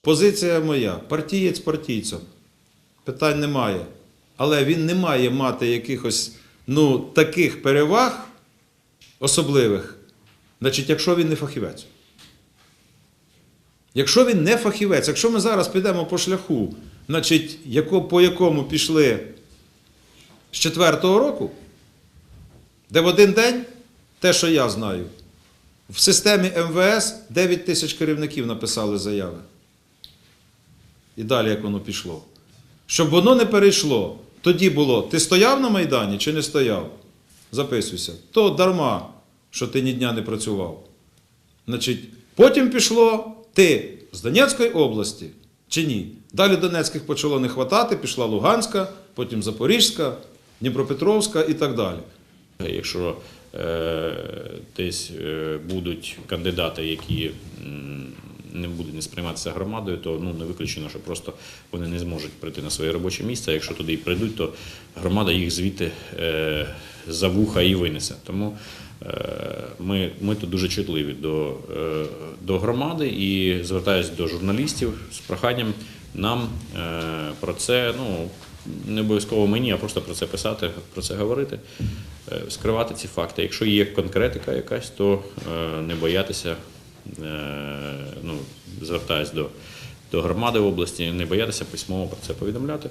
Позиція моя. Партієць партійцем. Питань немає. Але він не має мати якихось ну, таких переваг особливих, значить, якщо він не фахівець. Якщо він не фахівець, якщо ми зараз підемо по шляху, значить, яко, по якому пішли з четвертого року, де в один день, те, що я знаю, в системі МВС 9 тисяч керівників написали заяви. І далі, як воно пішло. Щоб воно не перейшло, тоді було: ти стояв на Майдані чи не стояв? Записуйся. То дарма, що ти ні дня не працював. Значить, потім пішло ти з Донецької області чи ні. Далі Донецьких почало не хватати, пішла Луганська, потім Запорізька, Дніпропетровська і так далі. Якщо десь е, будуть кандидати, які не будуть не сприйматися громадою, то ну не виключено, що просто вони не зможуть прийти на своє робоче місце. Якщо туди і прийдуть, то громада їх звідти е, за вуха і винесе. Тому е, ми, ми тут дуже чутливі до, е, до громади і звертаюся до журналістів з проханням нам е, про це. Ну, не обов'язково мені, а просто про це писати, про це говорити, е, скривати ці факти. Якщо є конкретика якась, то е, не боятися, е, ну, звертаюсь до, до громади області, не боятися письмово про це повідомляти.